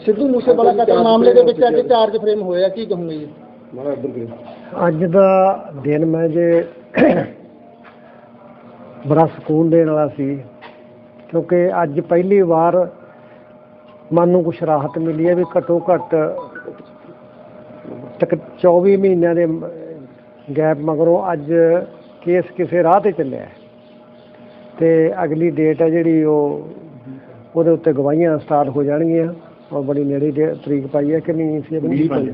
ਸਿੱਧੂ ਮੂਸੇਵਾਲਾ ਕਤਲ ਮਾਮਲੇ ਦੇ ਵਿੱਚ ਅੱਜ ਚਾਰਜ ਫਰੇਮ ਹੋਇਆ ਕੀ ਕਹੋਗੇ ਜੀ? ਅੱਜ ਦਾ ਦਿਨ ਮੈਂ ਜੇ ਬੜਾ ਸਕੂਨ ਦੇਣ ਵਾਲਾ ਸੀ ਕਿਉਂਕਿ ਅੱਜ ਪਹਿਲੀ ਵਾਰ ਮਨ ਨੂੰ ਕੁਛ ਰਾਹਤ ਮਿਲੀ ਹੈ ਵੀ ਘੱਟੋ ਘੱਟ ਤੱਕ 24 ਮਹੀਨਿਆਂ ਦੇ ਗੈਪ ਮਗਰੋਂ ਅੱਜ ਕੇਸ ਕਿਸੇ ਰਾਹ ਤੇ ਚੱਲਿਆ ਹੈ। ਤੇ ਅਗਲੀ ਡੇਟ ਹੈ ਜਿਹੜੀ ਉਹ ਉਹਦੇ ਉੱਤੇ ਗਵਾਹੀਆਂ ਸਟਾਰਟ ਹੋ ਜਾਣਗੀਆਂ। ਔਰ ਬੜੀ ਨੇੜੇ ਦੇ ਤਰੀਕ ਪਾਈ ਹੈ ਕਿ ਨਹੀਂ ਸੀ ਆਪਣੀ 20 ਪੰਜ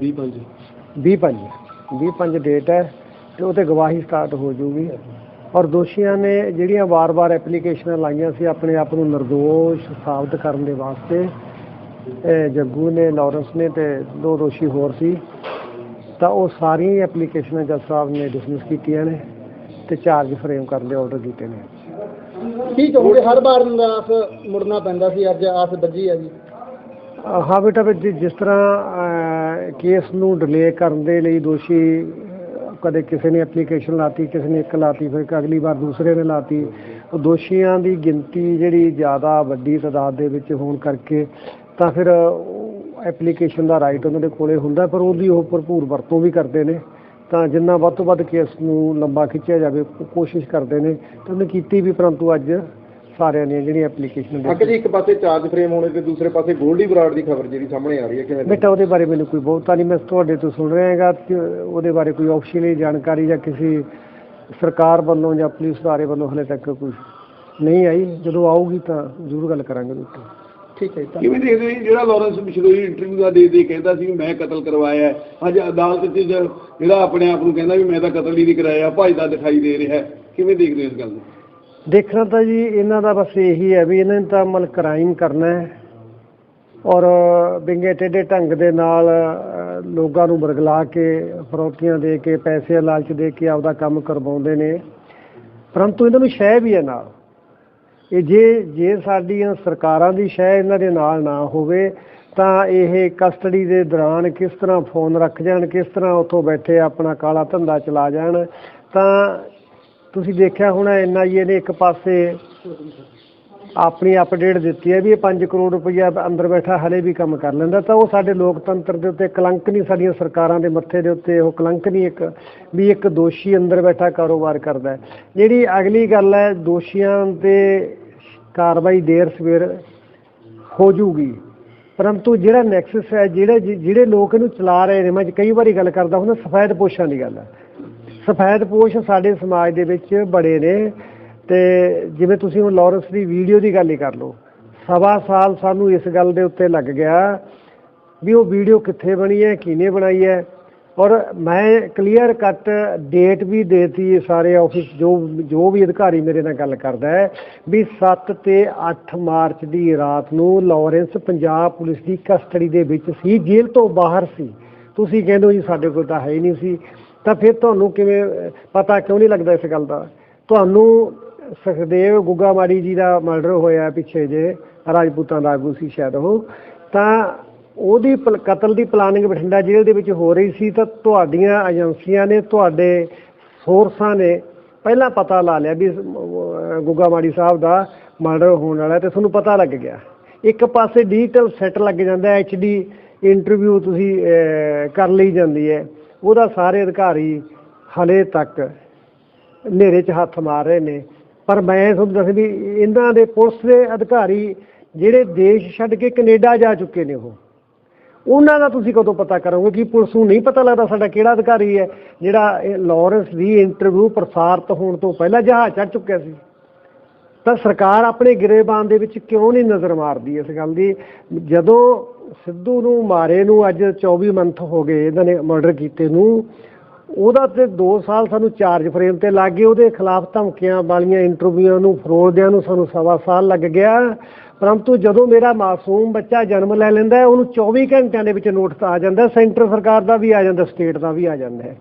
20 ਪੰਜ। ਡੇਟ ਹੈ ਤੇ ਉਹ ਤੇ ਗਵਾਹੀ ਸਟਾਰਟ ਹੋ ਜੂਗੀ ਔਰ ਦੋਸ਼ੀਆਂ ਨੇ ਜਿਹੜੀਆਂ ਵਾਰ-ਵਾਰ ਐਪਲੀਕੇਸ਼ਨਾਂ ਲਾਈਆਂ ਸੀ ਆਪਣੇ ਆਪ ਨੂੰ ਨਿਰਦੋਸ਼ ਸਾਬਤ ਕਰਨ ਦੇ ਵਾਸਤੇ ਇਹ ਜੱਗੂ ਨੇ ਲਾਰੈਂਸ ਨੇ ਤੇ ਦੋ ਦੋਸ਼ੀ ਹੋਰ ਸੀ ਤਾਂ ਉਹ ਸਾਰੀਆਂ ਹੀ ਐਪਲੀਕੇਸ਼ਨਾਂ ਜੱਜ ਸਾਹਿਬ ਨੇ ਡਿਸਮਿਸ ਕੀਤੀਆਂ ਨੇ ਤੇ ਚਾਰਜ ਫਰੇਮ ਕਰਨ ਦੇ ਆਰਡਰ ਕੀਤੇ ਨੇ। ਕੀ ਕਹੋਗੇ? ਹਰ ਵਾਰ ਆਸ ਮੁੜਨਾ ਪੈਂਦਾ ਸੀ ਅੱਜ ਆਸ ਵੱਜੀ ਹੈ ਜੀ। ਹਾਂ ਬੇਟਾ ਵੀ ਜਿ- ਜਿਸ ਤਰ੍ਹਾਂ ਕੇਸ ਨੂੰ ਡਿਲੇ ਕਰਨ ਦੇ ਲਈ ਦੋਸ਼ੀ ਅਹ, ਕਦੇ ਕਿਸੇ ਨੇ ਐਪਲੀਕੇਸ਼ਨ ਲਾਤੀ ਕਿਸੇ ਨੇ ਇੱਕ ਲਾਤੀ ਫਿਰ ਇੱਕ ਅਗਲੀ ਵਾਰ ਦੂਸਰੇ ਨੇ ਲਾਤੀ ਉਹ ਦੋਸ਼ੀਆਂ ਦੀ ਗਿਣਤੀ ਜਿਹੜੀ ਜ਼ਿਆਦਾ ਵੱਡੀ ਤਾਦਾਦ ਦੇ ਵਿੱਚ ਹੋਣ ਕਰਕੇ ਤਾਂ ਫਿਰ ਐਪਲੀਕੇਸ਼ਨ ਦਾ ਰਾਈਟ ਉਹਨਾਂ ਦੇ ਕੋਲੇ ਹੁੰਦਾ ਪਰ ਉਹਦੀ ਉਹ ਭਰਪੂਰ ਵਰਤੋਂ ਵੀ ਕਰਦੇ ਨੇ। ਤਾਂ ਜਿੰਨਾ ਵੱਧ ਤੋਂ ਵੱਧ ਕੇਸ ਨੂੰ ਲੰਬਾ ਖਿੱਚਿਆ ਜਾਵੇ ਕੋ- ਕੋਸ਼ਿਸ਼ ਕਰਦੇ ਨੇ। ਤੇ ਉਹਨੇ ਕੀਤੀ ਵੀ ਪਰੰਤੂ ਅੱਜ ਸਾਰਿਆਂ ਦੀਆਂ ਜਿਹੜੀਆਂ ਐਪਲੀਕੇਸ਼ਨ ਅੱਗੇ ਜੀ ਇੱਕ ਪਾਸੇ ਚਾਰਜ ਫਰੇਮ ਹੋਣੇ ਤੇ ਦੂਸਰੇ ਪਾਸੇ ਗੋਲਡੀ ਬਰਾੜ ਦੀ ਖਬਰ ਜਿਹੜੀ ਸਾਹਮਣੇ ਆ ਰਹੀ ਹੈ ਕਿਵੇਂ ਬੇਟਾ ਉਹਦੇ ਬਾਰੇ ਮੈਨੂੰ ਕੋਈ ਬਹੁਤਾ ਨਹੀਂ ਮੈਂ ਤੁਹਾਡੇ ਤੋਂ ਸੁਣ ਰਿਹਾ ਹੈਗਾ ਕਿ ਉਹਦੇ ਬਾਰੇ ਕੋਈ ਆਫੀਸ਼ੀਅਲੀ ਜਾਣਕਾਰੀ ਜਾਂ ਕਿਸੇ ਸਰਕਾਰ ਵੱਲੋਂ ਜਾਂ ਪੁਲਿਸ ਅਦਾਰੇ ਵੱਲੋਂ ਹਲੇ ਤੱਕ ਕੋਈ ਨਹੀਂ ਆਈ ਜਦੋਂ ਆਊਗੀ ਤਾਂ ਜ਼ਰੂਰ ਗੱਲ ਕਰਾਂਗੇ ਉਹਦੇ ਉੱਤੇ ਠੀਕ ਹੈ ਜੀ ਕਿਵੇਂ ਦੇਖਦੇ ਹੋ ਜੀ? ਜਿਹੜਾ ਲਾਰੈਂਸ ਬਿਸ਼ਨੋਈ ਇੰਟਰਵਿਊ ਦਾ ਦੇ ਦੇ ਕਹਿੰਦਾ ਸੀ ਵੀ ਮੈਂ ਕਤਲ ਕਰਵਾਇਆ ਹੈ। ਅੱਜ ਅਦਾਲਤ 'ਚ ਜ- ਜਿਹੜਾ ਆਪਣੇ ਆਪ ਨੂੰ ਕਹਿੰਦਾ ਵੀ ਮੈਂ ਤਾਂ ਕਤਲ ਹੀ ਨਹੀਂ ਕਰਾਇਆ ਭਜਦਾ ਦਿਖਾਈ ਦੇ ਰਿਹਾ ਹੈ। ਕਿਵੇਂ ਦੇਖਦੇ ਹੋ ਇਸ ਗੱਲ ਨੂੰ ਦੇਖਣਾ ਤਾਂ ਜੀ, ਇਹਨਾਂ ਦਾ ਬਸ ਇਹੀ ਹੈ ਵੀ ਇਹਨਾਂ ਨੇ ਤਾਂ ਮਲ ਕ੍ਰਾਈਮ ਕਰਨਾ ਹੈ ਔਰ ਬਿੰਗੇ ਟੇਢੇ ਢੰਗ ਦੇ ਨਾਲ ਲੋਕਾਂ ਨੂੰ ਬਰਗਲਾ ਕੇ, ਫਰੋਤੀਆਂ ਦੇ ਕੇ, ਪੈਸੇ ਲਾਲਚ ਦੇ ਕੇ ਆਪਦਾ ਕੰਮ ਕਰਵਾਉਂਦੇ ਨੇ। ਪਰੰਤੂ ਇਹਨਾਂ ਨੂੰ ਸ਼ੈ ਵੀ ਹੈ ਨਾਲ। ਇਹ ਜੇ ਜੇ ਸਾਡੀਆਂ ਸਰਕਾਰਾਂ ਦੀ ਸ਼ੈ ਇਹਨਾਂ ਦੇ ਨਾਲ ਨਾ ਹੋਵੇ, ਤਾਂ ਇਹ ਕਸਟਡੀ ਦੇ ਦੌਰਾਨ ਕਿਸ ਤਰ੍ਹਾਂ ਫੋਨ ਰੱਖ ਜਾਣ, ਕਿਸ ਤਰ੍ਹਾਂ ਉੱਥੋਂ ਬੈਠੇ ਆਪਣਾ ਕਾਲਾ ਧੰਦਾ ਚਲਾ ਜਾਣ, ਤਾਂ ਤੁਸੀਂ ਦੇਖਿਆ ਹੋਣਾ ਐਨਆਈਏ ਨੇ ਇੱਕ ਪਾਸੇ ਆਪਣੀ ਅਪਡੇਟ ਦਿੱਤੀ ਹੈ ਵੀ ਇਹ 5 ਕਰੋੜ ਰੁਪਈਆ ਅੰਦਰ ਬੈਠਾ ਹਲੇ ਵੀ ਕੰਮ ਕਰ ਲੈਂਦਾ, ਤਾਂ ਉਹ ਸਾਡੇ ਲੋਕਤੰਤਰ ਦੇ ਉੱਤੇ ਕਲੰਕ ਨਹੀਂ, ਸਾਡੀਆਂ ਸਰਕਾਰਾਂ ਦੇ ਮੱਥੇ ਦੇ ਉੱਤੇ ਉਹ ਕਲੰਕ ਨਹੀਂ ਇੱਕ, ਵੀ ਇੱਕ ਦੋਸ਼ੀ ਅੰਦਰ ਬੈਠਾ ਕਾਰੋਬਾਰ ਕਰਦਾ ਜਿਹੜੀ ਅਗਲੀ ਗੱਲ ਹੈ, ਦੋਸ਼ੀਆਂ ਤੇ ਕਾਰਵਾਈ ਦੇਰ ਸਵੇਰ ਹੋ ਜੂਗੀ। ਪਰੰਤੂ ਜਿਹੜਾ ਨੈਕਸਸ ਹੈ, ਜਿਹੜੇ ਜਿਹੜੇ ਲੋਕ ਇਹਨੂੰ ਚਲਾ ਰਹੇ ਨੇ, ਮੈਂ ਕਈ ਵਾਰੀ ਗੱਲ ਕਰਦਾ ਹੁੰਦਾ, ਸਫੈਦ ਪੋਸ਼ਾਂ ਦੀ ਗੱਲ ਹੈ। ਸਫੈਦ ਪੋਸ਼ ਸਾਡੇ ਸਮਾਜ ਦੇ ਵਿੱਚ ਬੜੇ ਨੇ ਤੇ ਜਿਵੇਂ ਤੁਸੀਂ ਹੁਣ ਲਾਰੈਂਸ ਦੀ ਵੀਡੀਓ ਦੀ ਗੱਲ ਹੀ ਕਰ ਲਓ, ਸਵਾ ਸਾਲ ਸਾਨੂੰ ਇਸ ਗੱਲ ਦੇ ਉੱਤੇ ਲੱਗ ਗਿਆ ਵੀ ਉਹ ਵੀਡੀਓ ਕਿੱਥੇ ਬਣੀ ਹੈ, ਕਿਹਨੇ ਬਣਾਈ ਹੈ। ਔਰ ਮੈਂ ਕਲੀਅਰ ਕੱਟ ਡੇਟ ਵੀ ਦੇਤੀ ਸਾਰੇ ਆਫਿਸ ਜੋ ਜੋ ਵੀ ਅਧਿਕਾਰੀ ਮੇਰੇ ਨਾਲ ਗੱਲ ਕਰਦਾ ਹੈ, ਵੀ 7 ਤੇ 8 ਮਾਰਚ ਦੀ ਰਾਤ ਨੂੰ ਲਾਰੈਂਸ ਪੰਜਾਬ ਪੁਲਿਸ ਦੀ ਕਸਟਡੀ ਦੇ ਵਿੱਚ ਸੀ, ਜੇਲ੍ਹ ਤੋਂ ਬਾਹਰ ਸੀ। ਤੁਸੀਂ ਕਹਿੰਦੇ ਹੋ ਜੀ ਸਾਡੇ ਕੋਲ ਤਾਂ ਹੈ ਹੀ ਨਹੀਂ ਸੀ। ਤਾਂ ਫਿਰ ਤੁਹਾਨੂੰ ਕਿਵੇਂ, ਪਤਾ ਕਿਉਂ ਨਹੀਂ ਲੱਗਦਾ ਇਸ ਗੱਲ ਦਾ? ਤੁਹਾਨੂੰ ਸੁਖਦੇਵ ਗੁੱਗਾਮਾੜੀ ਜੀ ਦਾ ਮਰਡਰ ਹੋਇਆ ਪਿੱਛੇ ਜੇ, ਰਾਜਪੂਤਾਂ ਦਾ ਆਗੂ ਸੀ ਸ਼ਾਇਦ ਉਹ। ਤਾਂ ਉਹਦੀ ਪਲ- ਕਤਲ ਦੀ ਪਲਾਨਿੰਗ ਬਠਿੰਡਾ ਜੇਲ੍ਹ ਦੇ ਵਿੱਚ ਹੋ ਰਹੀ ਸੀ ਤਾਂ ਤੁਹਾਡੀਆਂ ਏਜੰਸੀਆਂ ਨੇ, ਤੁਹਾਡੇ ਸੋਰਸਾਂ ਨੇ ਪਹਿਲਾਂ ਪਤਾ ਲਾ ਲਿਆ ਵੀ ਗੁੱਗਾ ਮਾੜੀ ਸਾਹਿਬ ਦਾ ਮਰਡਰ ਹੋਣ ਵਾਲਾ ਹੈ ਤੇ ਤੁਹਾਨੂੰ ਪਤਾ ਲੱਗ ਗਿਆ। ਇੱਕ ਪਾਸੇ ਡਿਜੀਟਲ ਸੈੱਟ ਲੱਗ ਜਾਂਦਾ ਹੈ ਡੀ ਇੰਟਰਵਿਊ ਤੁਸੀਂ ਕਰ ਲਈ ਜਾਂਦੀ ਹੈ। ਉਹਦਾ ਸਾਰੇ ਅਧਿਕਾਰੀ ਹਲੇ ਤੱਕ ਹਨੇਰੇ 'ਚ ਹੱਥ ਮਾਰ ਰਹੇ ਨੇ। ਪਰ ਮੈਂ ਤੁਹਾਨੂੰ ਦੱਸ ਵੀ ਇਹਨਾਂ ਦੇ ਪੁਲਿਸ ਦੇ ਅਧਿਕਾਰੀ ਜਿਹੜੇ ਦੇਸ਼ ਛੱਡ ਕੇ ਕੈਨੇਡਾ ਜਾ ਚੁੱਕੇ ਨੇ ਉਹ, ਉਹਨਾਂ ਦਾ ਤੁਸੀਂ ਕਦੋਂ ਪਤਾ ਕਰੋਗੇ ਕਿ ਪੁਲਿਸ ਨੂੰ ਨਹੀਂ ਪਤਾ ਲੱਗਦਾ ਸਾਡਾ ਕਿਹੜਾ ਅਧਿਕਾਰੀ ਹੈ, ਜਿਹੜਾ ਇਹ ਲਾਰੈਂਸ ਦੀ ਇੰਟਰਵਿਊ ਪ੍ਰਸਾਰਿਤ ਹੋਣ ਤੋਂ ਪਹਿਲਾਂ ਜਹਾਜ਼ ਚੜ੍ਹ ਚੁੱਕਿਆ ਸੀ। ਤਾਂ ਸਰਕਾਰ ਆਪਣੇ ਗਿਰੇਬਾਨ ਦੇ ਵਿੱਚ ਕਿਉਂ ਨਹੀਂ ਨਜ਼ਰ ਮਾਰਦੀ ਇਸ ਗੱਲ ਦੀ? ਜਦੋਂ ਸਿੱਧੂ ਨੂੰ ਮਾਰੇ ਨੂੰ ਅੱਜ 24 ਮੰਥ ਹੋ ਗਏ ਇਹਨਾਂ ਨੇ ਮਰਡਰ ਕੀਤੇ ਨੂੰ। ਉਹਦਾ ਤੇ 2 ਸਾਲ ਸਾਨੂੰ ਚਾਰਜ ਫਰੇਮ ਤੇ ਲੱਗ ਗਏ, ਉਹਦੇ ਖਿਲਾਫ ਧਮਕੀਆਂ ਵਾਲੀਆਂ ਇੰਟਰਵਿਊਆਂ ਨੂੰ, ਫਰੋਲਦਿਆਂ ਨੂੰ ਸਾਨੂੰ ਸਵਾ ਸਾਲ ਲੱਗ ਗਿਆ। ਪਰੰਤੂ ਜਦੋਂ ਮੇਰਾ ਮਾਸੂਮ ਬੱਚਾ ਜਨਮ ਲੈ ਲੈਂਦਾ ਹੈ, ਉਹਨੂੰ 24 ਘੰਟਿਆਂ ਦੇ ਵਿੱਚ ਨੋਟਿਸ ਆ ਜਾਂਦਾ ਸੈਂਟਰ ਸਰਕਾਰ ਦਾ ਵੀ ਆ ਜਾਂਦਾ ਸਟੇਟ ਦਾ ਵੀ ਆ ਜਾਂਦਾ ਹੈ।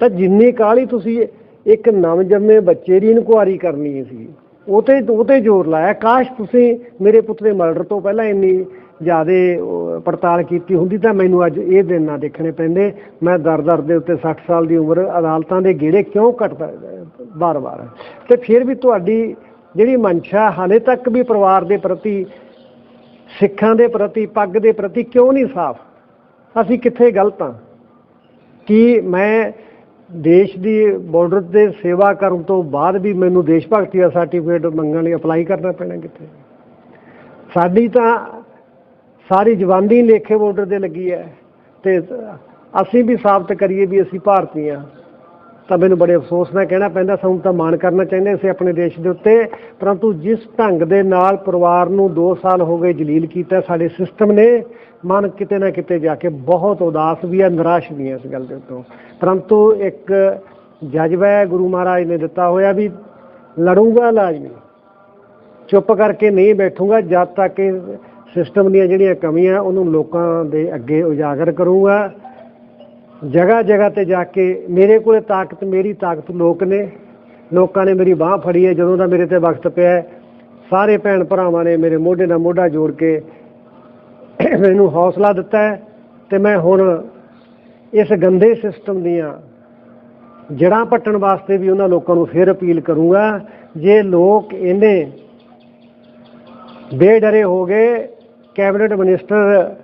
ਤਾਂ ਜਿੰਨੀ ਕਾਹਲੀ ਤੁਸੀਂ ਇੱਕ ਨਵਜੰਮੇ ਬੱਚੇ ਦੀ ਇਨਕੁਆਰੀ ਕਰਨੀ ਸੀ, ਉਹ ਤੇ ਉਹ ਤੇ ਜ਼ੋਰ ਲਾਇਆ। ਕਾਸ਼ ਤੁਸੀਂ ਮੇਰੇ ਪੁੱਤ ਦੇ ਮਰਡਰ ਤੋਂ ਪਹਿਲਾਂ ਇੰਨੀ ਜਿਆਦੇ ਪੜਤਾਲ ਕੀਤੀ ਹੁੰਦੀ ਤਾਂ ਮੈਨੂੰ ਅੱਜ ਇਹ ਦਿਨ ਨਾ ਦੇਖਣੇ ਪੈਂਦੇ। ਮੈਂ ਦਰ ਦਰ ਦੇ ਉੱਤੇ 60 ਸਾਲ ਦੀ ਉਮਰ ਅਦਾਲਤਾਂ ਦੇ ਗੇੜੇ ਕਿਉਂ ਕੱਟਦਾ ਬਾਰ-ਬਾਰ ਤੇ ਫਿਰ ਵੀ ਤੁਹਾਡੀ ਜਿਹੜੀ ਮਨਸ਼ਾ ਹਾਲੇ ਤੱਕ ਵੀ ਪਰਿਵਾਰ ਦੇ ਪ੍ਰਤੀ, ਸਿੱਖਾਂ ਦੇ ਪ੍ਰਤੀ, ਪੱਗ ਦੇ ਪ੍ਰਤੀ ਕਿਉਂ ਨਹੀਂ ਸਾਫ਼? ਅਸੀਂ ਕਿੱਥੇ ਗਲਤ ਹਾਂ? ਕਿ ਮੈਂ ਦੇਸ਼ ਦੀ ਬਾਰਡਰ ਤੇ ਸੇਵਾ ਕਰਨ ਤੋਂ ਬਾਅਦ ਵੀ ਮੈਨੂੰ ਦੇਸ਼ ਭਗਤੀ ਦਾ ਸਰਟੀਫਿਕੇਟ ਮੰਗਣ ਲਈ ਅਪਲਾਈ ਕਰਨਾ ਪੈਣਾ ਕਿੱਥੇ? ਸਾਡੀ ਤਾਂ ਸਾਰੀ ਜਵਾਨੀ ਲੇਖੇ ਬਾਰਡਰ ਦੇ ਲੱਗੀ ਹੈ ਤੇ ਅਸੀਂ ਵੀ ਸਾਬਤ ਕਰੀਏ ਵੀ ਅਸੀਂ ਭਾਰਤੀ ਹਾਂ। ਤਾਂ ਮੈਨੂੰ ਬੜੇ ਅਫਸੋਸ ਨਾਲ ਕਹਿਣਾ ਪੈਂਦਾ, ਸਾਨੂੰ ਤਾਂ ਮਾਣ ਕਰਨਾ ਚਾਹੁੰਦੇ ਸੀ ਆਪਣੇ ਦੇਸ਼ ਦੇ ਉੱਤੇ। ਪਰੰਤੂ ਜਿਸ ਢੰਗ ਦੇ ਨਾਲ ਪਰਿਵਾਰ ਨੂੰ 2 ਸਾਲ ਹੋ ਗਏ ਜਲੀਲ ਕੀਤਾ ਸਾਡੇ ਸਿਸਟਮ ਨੇ, ਮਨ ਕਿਤੇ ਨਾ ਕਿਤੇ ਜਾ ਕੇ ਬਹੁਤ ਉਦਾਸ ਵੀ ਹੈ, ਨਿਰਾਸ਼ ਵੀ ਹੈ ਇਸ ਗੱਲ ਦੇ ਉੱਤੋਂ। ਪਰੰਤੂ ਇੱਕ ਜਜ਼ਬਾ ਹੈ ਗੁਰੂ ਮਹਾਰਾਜ ਨੇ ਦਿੱਤਾ ਹੋਇਆ ਵੀ ਲੜੂਗਾ ਲਾਜ਼ਮੀ। ਚੁੱਪ ਕਰਕੇ ਨਹੀਂ ਬੈਠੂਗਾ, ਜਦ ਤੱਕ ਸਿਸਟਮ ਦੀਆਂ ਜਿਹੜੀਆਂ ਕਮੀਆਂ, ਉਹਨੂੰ ਲੋਕਾਂ ਦੇ ਅੱਗੇ ਉਜਾਗਰ ਕਰੂੰਗਾ। ਜਗ੍ਹਾ ਜਗ੍ਹਾ ਤੇ ਜਾ ਕੇ ਮੇਰੇ ਕੋਲੇ ਤਾਕਤ, ਮੇਰੀ ਤਾਕਤ ਲੋਕ ਨੇ। ਲੋਕਾਂ ਨੇ ਮੇਰੀ ਬਾਹ ਫੜੀ ਹੈ, ਜਦੋਂ ਦਾ ਮੇਰੇ ਤੇ ਵਕਤ ਪਿਆ ਸਾਰੇ ਭੈਣ ਭਰਾਵਾਂ ਨੇ ਮੇਰੇ ਮੋਢੇ ਨਾਲ ਮੋਢਾ ਜੋੜ ਕੇ ਮੈਨੂੰ ਹੌਸਲਾ ਦਿੱਤਾ ਹੈ ਤੇ ਮੈਂ ਹੁਣ ਇਸ ਗੰਦੇ ਸਿਸਟਮ ਦੀਆਂ ਜੜਾਂ ਪੱਟਣ ਵਾਸਤੇ ਵੀ ਉਹਨਾਂ ਲੋਕਾਂ ਨੂੰ ਫਿਰ ਅਪੀਲ ਕਰੂੰਗਾ। ਜੇ ਲੋਕ ਇਹਨੇ ਬੇਡਰੇ ਹੋ ਗਏ ਕੈਬਨਿਟ ਮਿਨਿਸਟਰ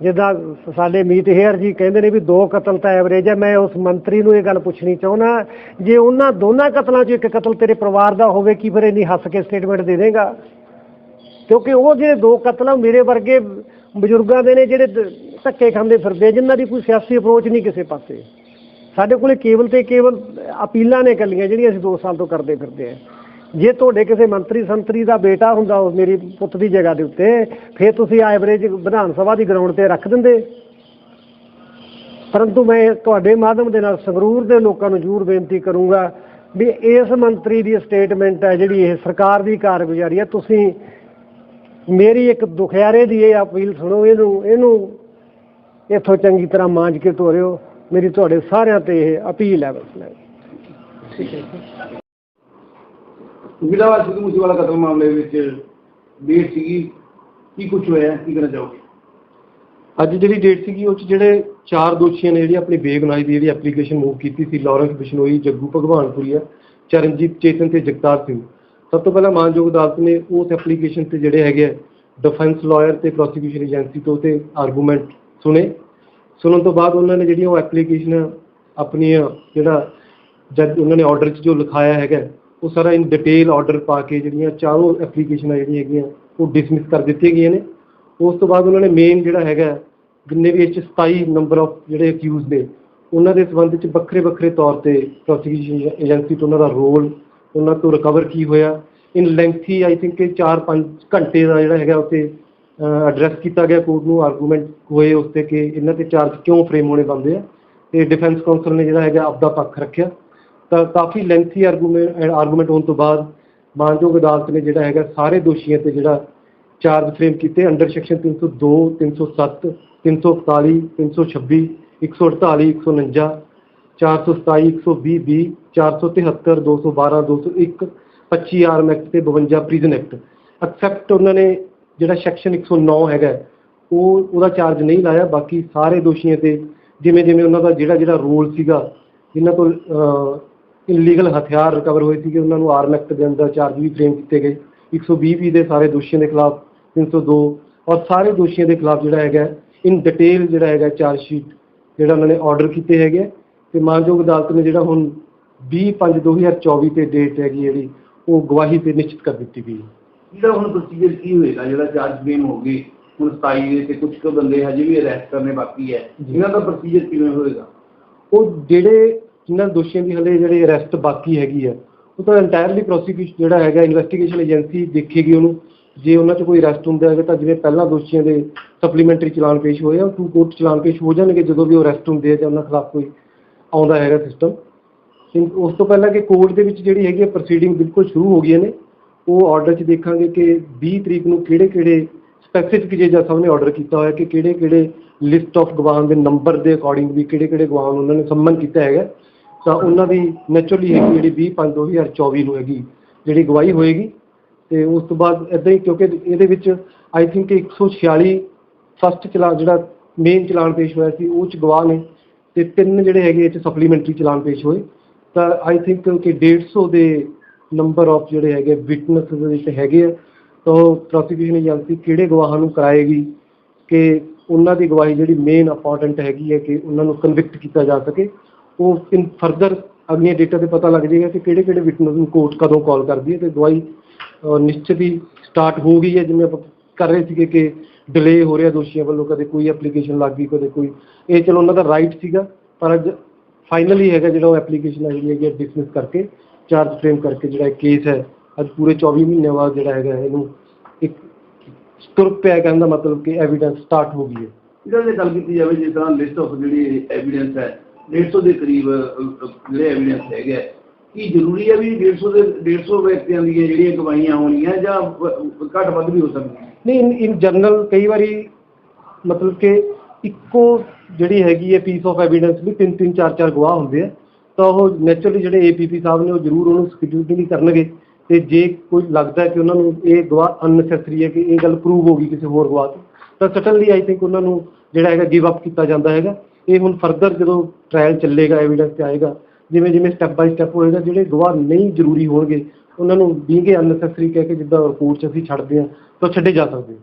ਜਿੱਦਾਂ ਸਾਡੇ ਮੀਤ ਹੇਅਰ ਜੀ ਕਹਿੰਦੇ ਨੇ ਵੀ ਦੋ ਕਤਲ ਤਾਂ ਐਵਰੇਜ ਹੈ ਮੈਂ ਉਸ ਮੰਤਰੀ ਨੂੰ ਇਹ ਗੱਲ ਪੁੱਛਣੀ ਚਾਹੁੰਦਾ, ਜੇ ਉਹਨਾਂ ਦੋਨਾਂ ਕਤਲਾਂ 'ਚ ਇੱਕ ਕਤਲ ਤੇਰੇ ਪਰਿਵਾਰ ਦਾ ਹੋਵੇ, ਕੀ ਫਿਰ ਇੰਨੀ ਹੱਸ ਕੇ ਸਟੇਟਮੈਂਟ ਦੇ ਦੇਗਾ? ਕਿਉਂਕਿ ਉਹ ਜਿਹੜੇ ਦੋ ਕਤਲ ਆ ਮੇਰੇ ਵਰਗੇ ਬਜ਼ੁਰਗਾਂ ਦੇ ਨੇ, ਜਿਹੜੇ ਧੱਕੇ ਖਾਂਦੇ ਫਿਰਦੇ ਜਿਨ੍ਹਾਂ ਦੀ ਕੋਈ ਸਿਆਸੀ ਅਪਰੋਚ ਨਹੀਂ ਕਿਸੇ ਪਾਸੇ। ਸਾਡੇ ਕੋਲੇ ਕੇਵਲ ਤੇ ਕੇਵਲ ਅਪੀਲਾਂ ਨੇ ਕੱਲੀਆਂ ਜਿਹੜੀਆਂ ਅਸੀਂ 2 ਸਾਲ ਤੋਂ ਕਰਦੇ ਫਿਰਦੇ ਆ। ਜੇ ਤੁਹਾਡੇ ਕਿਸੇ ਮੰਤਰੀ ਸੰਤਰੀ ਦਾ ਬੇਟਾ ਹੁੰਦਾ ਉਹ ਮੇਰੀ ਪੁੱਤ ਦੀ ਜਗ੍ਹਾ ਦੇ ਉੱਤੇ, ਫਿਰ ਤੁਸੀਂ ਐਵਰੇਜ ਵਿਧਾਨ ਸਭਾ ਦੀ ਗਰਾਊਂਡ ਤੇ ਰੱਖ ਦਿੰਦੇ। ਪਰੰਤੂ ਮੈਂ ਤੁਹਾਡੇ ਮਾਧਿਅਮ ਦੇ ਨਾਲ ਸੰਗਰੂਰ ਦੇ ਲੋਕਾਂ ਨੂੰ ਜ਼ਰੂਰ ਬੇਨਤੀ ਕਰੂੰਗਾ ਵੀ ਇਸ ਮੰਤਰੀ ਦੀ ਸਟੇਟਮੈਂਟ ਹੈ ਜਿਹੜੀ ਇਹ ਸਰਕਾਰ ਦੀ ਕਾਰਗੁਜ਼ਾਰੀ ਹੈ। ਤੁਸੀਂ ਮੇਰੀ ਇੱਕ ਦੁਖਿਆਰੇ ਦੀ ਇਹ ਅਪੀਲ ਸੁਣੋ, ਇਹਨੂੰ ਇਹਨੂੰ ਇੱਥੋਂ ਚੰਗੀ ਤਰ੍ਹਾਂ ਮਾਂਜ ਕੇ ਤੋਰਿਓ। ਮੇਰੀ ਤੁਹਾਡੇ ਸਾਰਿਆਂ ਤੇ ਇਹ ਅਪੀਲ ਹੈ ਬਸ ਹੈ ਗਿਲਾਵਾ ਸਿੱਧੂ ਮੂਸੇਵਾਲਾ ਕਤਲ ਮਾਮਲੇ ਵਿੱਚ ਡੇਟ ਸੀਗੀ, ਕੀ ਕੁਝ ਹੋਇਆ, ਕੀ ਕਹਿਣਾ ਚਾਹੋਗੇ? ਅੱਜ ਜਿਹੜੀ ਡੇਟ ਸੀਗੀ, ਉਹ 'ਚ ਜਿਹੜੇ ਚਾਰ ਦੋਸ਼ੀਆਂ ਨੇ ਜਿਹੜੀ ਆਪਣੀ ਬੇਗੁਨਾਹੀ ਦੀ ਜਿਹੜੀ ਐਪਲੀਕੇਸ਼ਨ ਮੂਵ ਕੀਤੀ ਸੀ, ਲਾਰੈਂਸ ਬਿਸ਼ਨੋਈ, ਜੱਗੂ ਭਗਵਾਨਪੁਰੀਆ ਚਰਨਜੀਤ ਚੇਤਨ ਤੇ ਜਗਤਾਰ ਸਿੰਘ। ਸਭ ਤੋਂ ਪਹਿਲਾਂ ਮਾਨਯੋਗ ਅਦਾਲਤ ਨੇ ਉਸ ਐਪਲੀਕੇਸ਼ਨ ਤੇ ਜਿਹੜੇ ਹੈਗੇ ਡਿਫੈਂਸ ਲਾਇਰ ਤੇ ਪ੍ਰੋਸੀਕਿਊਸ਼ਨ ਏਜੰਸੀ ਤੋਂ ਤੇ ਆਰਗੂਮੈਂਟ ਸੁਣੇ। ਸੁਣਨ ਤੋਂ ਬਾਅਦ ਉਹਨਾਂ ਨੇ ਜਿਹੜੀਆਂ ਉਹ ਐਪਲੀਕੇਸ਼ਨ ਆਪਣੀਆਂ ਜਿਹੜਾ ਜਦ ਉਹਨਾਂ ਨੇ ਆਰਡਰ 'ਚ ਜੋ ਲਿਖਾਇਆ ਹੈਗਾ ਉਹ ਸਾਰਾ ਇਨ ਡਿਟੇਲ ਆਰਡਰ ਪਾ ਕੇ ਜਿਹੜੀਆਂ ਚਾਰੋਂ ਐਪਲੀਕੇਸ਼ਨਾਂ ਜਿਹੜੀਆਂ ਹੈਗੀਆਂ, ਉਹ ਡਿਸਮਿਸ ਕਰ ਦਿੱਤੀਆਂ ਗਈਆਂ ਨੇ। ਉਸ ਤੋਂ ਬਾਅਦ ਉਹਨਾਂ ਨੇ ਮੇਨ ਜਿਹੜਾ ਹੈਗਾ, ਜਿੰਨੇ ਵੀ ਇਹ 'ਚ 27 ਨੰਬਰ ਆਫ ਜਿਹੜੇ ਅਕਿਊਜ਼ ਨੇ, ਉਹਨਾਂ ਦੇ ਸੰਬੰਧ ਵਿੱਚ ਵੱਖਰੇ ਵੱਖਰੇ ਤੌਰ ਤੇ ਪ੍ਰੋਸੀਕਿਊਸ਼ਨ ਏਜੰਸੀ ਤੋਂ ਉਹਨਾਂ ਦਾ ਰੋਲ, ਉਹਨਾਂ ਤੋਂ ਰਿਕਵਰ ਕੀ ਹੋਇਆ। ਇਨ ਲੈਂਥੀ ਆਈ ਥਿੰਕ ਇਹ 4-5 ਘੰਟੇ ਦਾ ਜਿਹੜਾ ਹੈਗਾ ਉੱਤੇ ਐਡਰੈਸ ਕੀਤਾ ਗਿਆ ਕੋਰਟ ਨੂੰ। ਆਰਗੂਮੈਂਟ ਹੋਏ ਉਸ ਤੇ ਕਿ ਇਹਨਾਂ ਤੇ ਚਾਰਜ ਕਿਉਂ ਫਰੇਮ ਹੋਣੇ ਬੰਦੇ ਆ। ਤੇ ਡਿਫੈਂਸ ਕਾਉਂਸਲ ਨੇ ਜਿਹੜਾ ਹੈਗਾ ਆਪਦਾ ਪੱਖ ਰੱਖਿਆ। ਤਾਂ ਕਾਫੀ ਲੈਂਥੀ ਆਰਗੂਮੈਂਟ ਆਰਗੂਮੈਂਟ ਹੋਣ ਤੋਂ ਬਾਅਦ ਮਾਨਯੋਗ ਅਦਾਲਤ ਨੇ ਜਿਹੜਾ ਹੈਗਾ ਸਾਰੇ ਦੋਸ਼ੀਆਂ ਤੇ ਜਿਹੜਾ ਚਾਰਜ ਫਰੇਮ ਕੀਤੇ ਅੰਡਰ ਸੈਕਸ਼ਨ 302 307 341 326 148 149 427 120 20 473 212 201 25 ਆਰਮ ਐਕਟ ਤੇ 52 ਪ੍ਰੀਜ਼ਨ ਐਕਟ। ਐਕਸੈਪਟ ਉਹਨਾਂ ਨੇ ਜਿਹੜਾ ਸੈਕਸ਼ਨ 109 ਹੈਗਾ, ਉਹ ਉਹਦਾ ਚਾਰਜ ਨਹੀਂ ਲਾਇਆ, ਬਾਕੀ ਸਾਰੇ ਦੋਸ਼ੀਆਂ ਤੇ ਜਿਵੇਂ ਜਿਵੇਂ ਉਹਨਾਂ ਦਾ ਜਿਹੜਾ ਜਿਹੜਾ ਰੋਲ ਸੀਗਾ, ਜਿਨ੍ਹਾਂ ਤੋਂ ਇਲੀਗਲ ਹਥਿਆਰ ਰਿਕਵਰ ਹੋਏ ਸੀਗੇ ਉਹਨਾਂ ਨੂੰ ਆਰਮ ਐਕਟ ਦੇ ਅੰਦਰ ਚਾਰਜ ਵੀ ਫਰੇਮ ਕੀਤੇ ਗਏ। 120 ਵੀ ਦੇ ਸਾਰੇ ਦੋਸ਼ੀਆਂ ਦੇ ਖਿਲਾਫ 302 ਔਰ ਸਾਰੇ ਦੋਸ਼ੀਆਂ ਦੇ ਖਿਲਾਫ ਜਿਹੜਾ ਹੈਗਾ ਇਨ ਡਿਟੇਲ ਜਿਹੜਾ ਹੈਗਾ ਚਾਰਜ ਸ਼ੀਟ ਜਿਹੜਾ ਉਹਨਾਂ ਨੇ ਆਰਡਰ ਕੀਤੇ ਹੈਗੇ ਤੇ ਮਾਨਯੋਗ ਅਦਾਲਤ ਨੇ ਜਿਹੜਾ ਹੁਣ 20/5/2024 ਤੇ ਡੇਟ ਹੈਗੀ ਜਿਹੜੀ ਉਹ ਗਵਾਹੀ ਤੇ ਨਿਸ਼ਚਿਤ ਕਰ ਦਿੱਤੀ ਗਈ ਜਿਹੜਾ ਹੁਣ ਪ੍ਰੋਸੀਜਰ ਕੀ ਹੋਏਗਾ? ਜਿਹੜਾ ਚਾਰਜ ਫਰੇਮ ਹੋ ਗਏ ਹੁਣ 27 ਦੇ ਤੇ ਕੁਝ ਕੁ ਬੰਦੇ ਹਜੇ ਵੀ ਅਰੈਸਟ ਕਰਨੇ ਬਾਕੀ ਹੈ। ਇਹਨਾਂ ਦਾ ਪ੍ਰੋਸੀਜਰ ਕਿਵੇਂ ਹੋਏਗਾ? ਉਹ ਜਿਹੜੇ ਜਿਨ੍ਹਾਂ ਦੋਸ਼ੀਆਂ ਦੀ ਹਲੇ ਜਿਹੜੇ ਅਰੈਸਟ ਬਾਕੀ ਹੈਗੀ ਆ, ਉਹ ਤਾਂ ਇੰਟਾਇਰਲੀ ਪ੍ਰੋਸੀਕਿਊਸ਼ਨ ਜਿਹੜਾ ਹੈਗਾ ਇਨਵੈਸਟੀਗੇਸ਼ਨ ਏਜੰਸੀ ਦੇਖੇਗੀ ਉਹਨੂੰ। ਜੇ ਉਹਨਾਂ 'ਚ ਕੋਈ ਅਰੈਸਟ ਹੁੰਦਾ ਹੈਗਾ ਤਾਂ ਜਿਵੇਂ ਪਹਿਲਾਂ ਦੋਸ਼ੀਆਂ ਦੇ ਸਪਲੀਮੈਂਟਰੀ ਚਲਾਨ ਪੇਸ਼ ਹੋਏ ਆ ਟੂ ਕੋਰਟ ਚਲਾਨ ਪੇਸ਼ ਹੋ ਜਾਣਗੇ ਜਦੋਂ ਵੀ ਉਹ ਅਰੈਸਟ ਹੁੰਦੇ ਆ ਜਾਂ ਉਹਨਾਂ ਖਿਲਾਫ ਕੋਈ ਆਉਂਦਾ ਹੈਗਾ ਸਿਸਟਮ ਉਸ ਤੋਂ ਪਹਿਲਾਂ ਕਿ ਕੋਰਟ ਦੇ ਵਿੱਚ ਜਿਹੜੀ ਹੈਗੀ ਪ੍ਰੋਸੀਡਿੰਗ ਬਿਲਕੁਲ ਸ਼ੁਰੂ ਹੋ ਗਈਆਂ ਨੇ, ਉਹ ਆਰਡਰ 'ਚ ਦੇਖਾਂਗੇ ਕਿ 20 ਤਰੀਕ ਨੂੰ ਕਿਹੜੇ ਕਿਹੜੇ ਸਪੈਸੀਫਿਕ ਚੀਜ਼ਾਂ ਸਭ ਨੇ ਆਰਡਰ ਕੀਤਾ ਹੋਇਆ ਕਿ ਕਿਹੜੇ ਕਿਹੜੇ ਲਿਸਟ ਆਫ ਗਵਾਹਾਂ ਦੇ ਨੰਬਰ ਦੇ ਅਕੋਰਡਿੰਗ ਵੀ ਕਿਹੜੇ ਕਿਹੜੇ ਗਵਾਹਾਂ ਨੂੰ ਉਹਨਾਂ ਨੇ ਸੰਮਨ ਕੀਤਾ ਹੈਗਾ। ਤਾਂ ਉਹਨਾਂ ਦੀ ਨੈਚੁਰਲੀ ਹੈਗੀ ਜਿਹੜੀ 20 5 2024 ਨੂੰ ਹੈਗੀ ਜਿਹੜੀ ਗਵਾਹੀ ਹੋਏਗੀ ਤੇ ਉਸ ਤੋਂ ਬਾਅਦ ਇਦਾਂ ਹੀ ਕਿਉਂਕਿ ਇਹਦੇ ਵਿੱਚ ਆਈ ਥਿੰਕ 146 ਫਸਟ ਚਲਾਨ ਜਿਹੜਾ ਮੇਨ ਚਲਾਨ ਪੇਸ਼ ਹੋਇਆ ਸੀ, ਉਹ ਚ ਗਵਾਹ ਨੇ ਤੇ ਤਿੰਨ ਜਿਹੜੇ ਹੈਗੇ ਇਹ ਚ ਸਪਲੀਮੈਂਟਰੀ ਚਲਾਨ ਪੇਸ਼ ਹੋਏ। ਤਾਂ ਆਈ ਥਿੰਕ ਕਿ 150 ਦੇ ਨੰਬਰ ਆਫ ਜਿਹੜੇ ਹੈਗੇ ਵਿਟਨੈਸ ਦੇ ਵਿੱਚ ਹੈਗੇ ਆ, ਤਾਂ ਪ੍ਰੋਸੀਕਿਊਸ਼ਨ ਏਜੰਸੀ ਕਿਹੜੇ ਗਵਾਹਾਂ ਨੂੰ ਕਰਾਏਗੀ ਕਿ ਉਹਨਾਂ ਦੀ ਗਵਾਹੀ ਜਿਹੜੀ ਮੇਨ ਇੰਪੋਰਟੈਂਟ ਹੈਗੀ ਹੈ ਕਿ ਉਹਨਾਂ ਨੂੰ ਕਨਵਿਕਟ ਕੀਤਾ ਜਾ ਸਕੇ। ਉਹ ਇਨ ਫਰਦਰ ਅਗਲੀਆਂ ਡੇਟਾ ਤੇ ਪਤਾ ਲੱਗ ਜਾਏਗਾ ਕਿ ਕਿਹੜੇ ਕਿਹੜੇ ਵਿਟਨੈਸ ਨੂੰ ਕੋਰਟ ਕਦੋਂ ਕਾਲ ਕਰਦੀ ਹੈ ਤੇ ਗਵਾਹੀ ਅਹ, ਨਿਸ਼ਚਿਤ ਹੀ ਸਟਾਰਟ ਹੋ ਗਈ ਹੈ ਜਿਵੇਂ ਆਪਾਂ ਕਰ ਰਹੇ ਸੀਗੇ ਕਿ ਡਿਲੇ ਹੋ ਰਿਹਾ ਦੋਸ਼ੀਆਂ ਵੱਲੋਂ ਕਦੇ ਕੋਈ ਐਪਲੀਕੇਸ਼ਨ ਲੱਗ ਗਈ ਕਦੇ ਕੋਈ। ਇਹ ਚਲੋ ਉਹਨਾਂ ਦਾ ਰਾਈਟ ਸੀਗਾ ਪਰ ਅੱਜ ਫਾਈਨਲੀ ਹੈਗਾ ਜਿਹੜਾ ਉਹ ਐਪਲੀਕੇਸ਼ਨ ਹੈ ਜਿਹੜੀ ਹੈਗੀ ਡਿਸਮਿਸ ਕਰਕੇ ਚਾਰਜ ਫਰੇਮ ਕਰਕੇ ਜਿਹੜਾ ਕੇਸ ਹੈ। ਅੱਜ ਪੂਰੇ 24 ਮਹੀਨਿਆਂ ਬਾਅਦ ਜਿਹੜਾ ਹੈਗਾ ਇਹਨੂੰ ਇੱਕ ਤੁਰ ਪਿਆ ਕਹਿਣ ਦਾ ਮਤਲਬ ਕਿ ਐਵੀਡੈਂਸ ਸਟਾਰਟ ਹੋ ਗਈ ਹੈ। ਜਿਹੜਾ ਜੇ ਗੱਲ ਕੀਤੀ ਜਾਵੇ ਜਿਸ ਤਰ੍ਹਾਂ ਲਿਸਟ ਆਫ ਜਿਹੜੀ ਐਵੀਡੈਂਸ ਹੈ 150 ਦੇ ਕਰੀਬ ਅਹ, ਅਹ, ਜਿਹੜੇ ਐਵੀਡੈਂਸ ਹੈਗੇ ਆ, ਕੀ ਜ਼ਰੂਰੀ ਹੈ ਵੀ 150 ਦੇ 150 ਵਿਅਕਤੀਆਂ ਦੀਆਂ ਜਿਹੜੀਆਂ ਗਵਾਹੀਆਂ ਹੋਣੀਆਂ ਜਾਂ ਵ- ਘੱਟ ਵੱਧ ਵੀ ਹੋ ਸਕਦੀਆਂ? ਨਹੀਂ ਇਨ ਇਨ ਜਨਰਲ ਕਈ ਵਾਰੀ ਮਤਲਬ ਕਿ ਇੱਕੋ ਜਿਹੜੀ ਹੈਗੀ ਹੈ ਪੀਸ ਆਫ ਐਵੀਡੈਂਸ ਵੀ ਤਿੰਨ ਤਿੰਨ ਚਾਰ ਚਾਰ ਗਵਾਹ ਹੁੰਦੇ ਆ ਤਾਂ ਉਹ ਨੈਚੁਰਲੀ ਜਿਹੜੇ ਏਪੀਪੀ ਸਾਹਿਬ ਨੇ ਉਹ ਜ਼ਰੂਰ ਉਹਨੂੰ ਸਕ੍ਰਿਟਿਨੀ ਕਰਨਗੇ। ਤੇ ਜੇ ਕੋਈ ਲੱਗਦਾ ਹੈ ਕਿ ਉਹਨਾਂ ਨੂੰ ਇਹ ਗਵਾਹ ਅਨਨੈਸੈਸਰੀ ਹੈ ਕਿ ਇਹ ਗੱਲ ਪ੍ਰੂਵ ਹੋ ਗਈ ਕਿਸੇ ਹੋਰ ਗਵਾਹ ਤੋਂ ਤਾਂ ਸਟਨਲੀ ਆਈ ਥਿੰਕ ਉਹਨਾਂ ਨੂੰ ਜਿਹੜਾ ਹੈਗਾ ਗਿਵ ਅਪ ਕੀਤਾ ਜਾਂਦਾ ਹੈਗਾ। ਇਹ ਹੁਣ ਫਰਦਰ ਜਦੋਂ ਟ੍ਰਾਇਲ ਚੱਲੇਗਾ ਐਵੀਡੈਂਸ ਤੇ ਆਏਗਾ, ਜਿਵੇਂ ਜਿਵੇਂ ਸਟੈਪ ਬਾਈ ਸਟੈਪ ਹੋਏਗਾ, ਜਿਹੜੇ ਗਵਾਹ ਨਹੀਂ ਜ਼ਰੂਰੀ ਹੋਣਗੇ, ਉਹਨਾਂ ਨੂੰ ਬੀਂਗੇ ਅਨਨੈਸੈਸਰੀ ਕਹਿ ਕੇ ਜਿੱਦਾਂ ਰਿਪੋਰਟ 'ਚ ਅਸੀਂ ਛੱਡਦੇ ਹਾਂ, ਤਾਂ ਛੱਡੇ ਜਾ ਸਕਦੇ